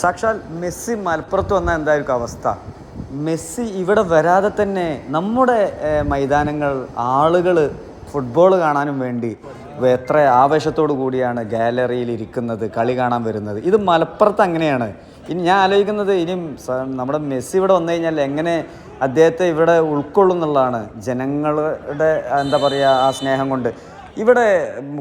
സാക്ഷാൽ മെസ്സി മലപ്പുറത്ത് വന്നാൽ എന്തായിരിക്കും അവസ്ഥ. മെസ്സി ഇവിടെ വരാതെ തന്നെ നമ്മുടെ മൈതാനങ്ങൾ ആളുകൾ ഫുട്ബോൾ കാണാനും വേണ്ടി എത്ര ആവേശത്തോടു കൂടിയാണ് ഗാലറിയിൽ ഇരിക്കുന്നത് കളി കാണാൻ വരുന്നത്. ഇത് മലപ്പുറത്ത് അങ്ങനെയാണ്. ഇനി ഞാൻ ആലോചിക്കുന്നത് ഇനിയും നമ്മുടെ മെസ്സി ഇവിടെ വന്നു കഴിഞ്ഞാൽ എങ്ങനെ അദ്ദേഹത്തെ ഇവിടെ ഉൾക്കൊള്ളുന്നുള്ളതാണ് ജനങ്ങളുടെ എന്താ പറയുക ആ സ്നേഹം കൊണ്ട്. ഇവിടെ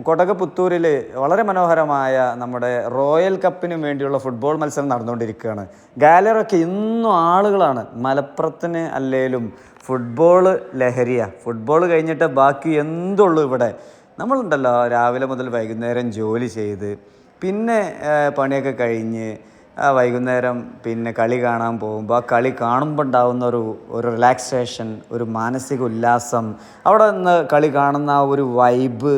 കൊടകപുത്തൂരിൽ വളരെ മനോഹരമായ നമ്മുടെ റോയൽ കപ്പിന് വേണ്ടിയുള്ള ഫുട്ബോൾ മത്സരം നടന്നുകൊണ്ടിരിക്കുകയാണ്. ഗാലറിയൊക്കെ ഇന്നും ആളുകളാണ്. മലപ്പുറത്തിന് അല്ലേലും ഫുട്ബോൾ ലഹരിയ. ഫുട്ബോൾ കഴിഞ്ഞിട്ട് ബാക്കി എന്തുള്ളൂ ഇവിടെ? നമ്മളുണ്ടല്ലോ രാവിലെ മുതൽ വൈകുന്നേരം ജോലി ചെയ്ത് പിന്നെ പണിയൊക്കെ കഴിഞ്ഞ് വൈകുന്നേരം പിന്നെ കളി കാണാൻ പോകുമ്പോൾ ആ കളി കാണുമ്പോൾ ഉണ്ടാകുന്ന ഒരു ഒരു റിലാക്സേഷൻ ഒരു മാനസിക ഉല്ലാസം അവിടെ നിന്ന് കളി കാണുന്ന ആ ഒരു വൈബ്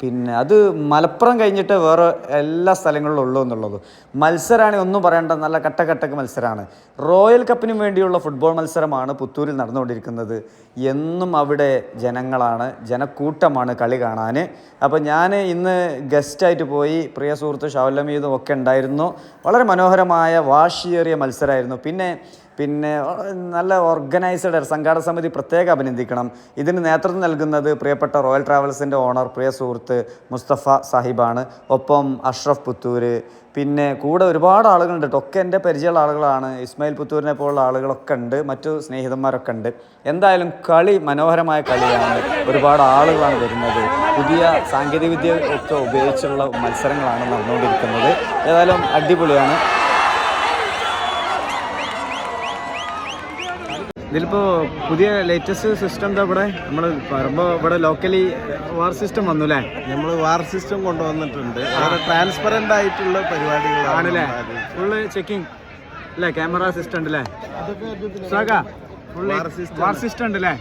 പിന്നെ അത് മലപ്പുറം കഴിഞ്ഞിട്ട് വേറെ എല്ലാ സ്ഥലങ്ങളിലും ഉള്ളൂ എന്നുള്ളത്. മത്സരമാണെങ്കിൽ ഒന്നും പറയേണ്ട നല്ല കട്ടക്കട്ടക്ക് മത്സരമാണ് റോയൽ കപ്പിനും വേണ്ടിയുള്ള ഫുട്ബോൾ മത്സരമാണ് പുത്തൂരിൽ നടന്നുകൊണ്ടിരിക്കുന്നത്. എന്നും അവിടെ ജനങ്ങളാണ് ജനക്കൂട്ടമാണ് കളി കാണാൻ അപ്പോൾ ഞാൻ ഇന്ന് ഗസ്റ്റായിട്ട് പോയി പ്രിയ സുഹൃത്ത് ഷൗലമീദും ഒക്കെ ഉണ്ടായിരുന്നു. വളരെ മനോഹരമായ വാശിയേറിയ മത്സരമായിരുന്നു. പിന്നെ പിന്നെ നല്ല ഓർഗനൈസ്ഡ് സംഘാടക സമിതി പ്രത്യേകം അഭിനന്ദിക്കണം. ഇതിന് നേതൃത്വം നൽകുന്നത് പ്രിയപ്പെട്ട റോയൽ ട്രാവൽസിന്റെ ഓണർ പ്രിയ സുഹൃത്ത് മുസ്തഫ സാഹിബാണ്. ഒപ്പം അഷ്റഫ് പുത്തൂര്. പിന്നെ കൂടെ ഒരുപാട് ആളുകളുണ്ട് ഒക്കെ എന്റെ പരിചയമുള്ള ആളുകളാണ്. ഇസ്മായിൽ പുത്തൂരിനെ പോലുള്ള ആളുകളൊക്കെ ഉണ്ട്. മറ്റു സ്നേഹിതന്മാരൊക്കെ ഉണ്ട്. എന്തായാലും കളി മനോഹരമായ കളിയാണ് ഒരുപാട് ആളുകളാണ് വരുന്നത്. പുതിയ സാങ്കേതികവിദ്യ ഒക്കെ ഉപയോഗിച്ചുള്ള മത്സരങ്ങളാണ് നടന്നുകൊണ്ടിരിക്കുന്നത്. ഏതായാലും അടിപൊളിയാണ്. ഇതിലിപ്പോ പുതിയ ലേറ്റസ്റ്റ് സിസ്റ്റം എന്താ ഇവിടെ? നമ്മൾ പറയുമ്പോൾ ഇവിടെ ലോക്കലി വാർ സിസ്റ്റം വന്നു അല്ലേ നമ്മൾ വാർ സിസ്റ്റം കൊണ്ടുവന്നിട്ടുണ്ട് ട്രാൻസ്പെറന്റ് ആയിട്ടുള്ള പരിപാടികളാണ് അല്ലേ ഫുള്ള് ചെക്കിംഗ് അല്ലേ ക്യാമറ സിസ്റ്റം ഉണ്ട് അല്ലേ system. വാർ സിസ്റ്റം ഉണ്ട് അല്ലേ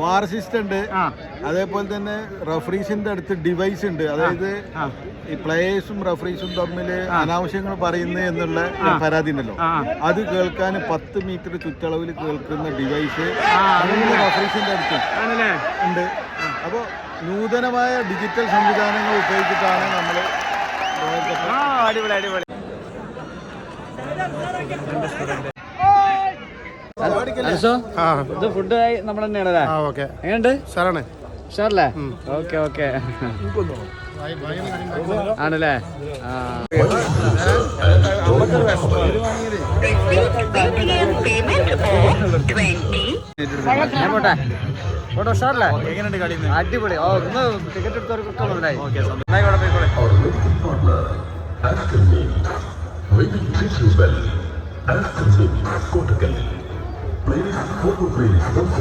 വാർ സിസ്റ്റം ഉണ്ട്. അതേപോലെ തന്നെ റഫറീസിന്റെ അടുത്ത് ഡിവൈസ് ഉണ്ട്. അതായത് ഈ പ്ലേയേഴ്സും റഫറീസും തമ്മിൽ അനാവശ്യങ്ങൾ പറയുന്നു എന്നുള്ള പരാതി ഉണ്ടല്ലോ. അത് കേൾക്കാൻ പത്ത് മീറ്റർ ചുറ്റളവിൽ കേൾക്കുന്ന ഡിവൈസ് ആ, റഫറീസിന്റെ അടുത്ത് ഉണ്ട്. അപ്പോൾ നൂതനമായ ഡിജിറ്റൽ സംവിധാനങ്ങൾ ഉപയോഗിച്ചിട്ടാണ് നമ്മൾ അടിപൊളി അടിപൊളി. അൻസോ ഇത് ഫുഡ് നമ്മൾ തന്നെയാണല്ലേ ആ ഓക്കെ എങ്ങനെയുണ്ട് സാറാണ് ഉഷാറല്ലേ ഓക്കെ ഓക്കെ ആണല്ലേ ആ ഞാൻ പോട്ടെ പോട്ടെ ഉഷാറല്ലേ എങ്ങനെയുണ്ട് കളി അടിപൊളി ഓ ഒന്ന് ടിക്കറ്റ് എടുത്തവർക്കൊക്കെ മുതലായി ഇവിടെ പോയിക്കോളെ Villa. We will Please, forward please.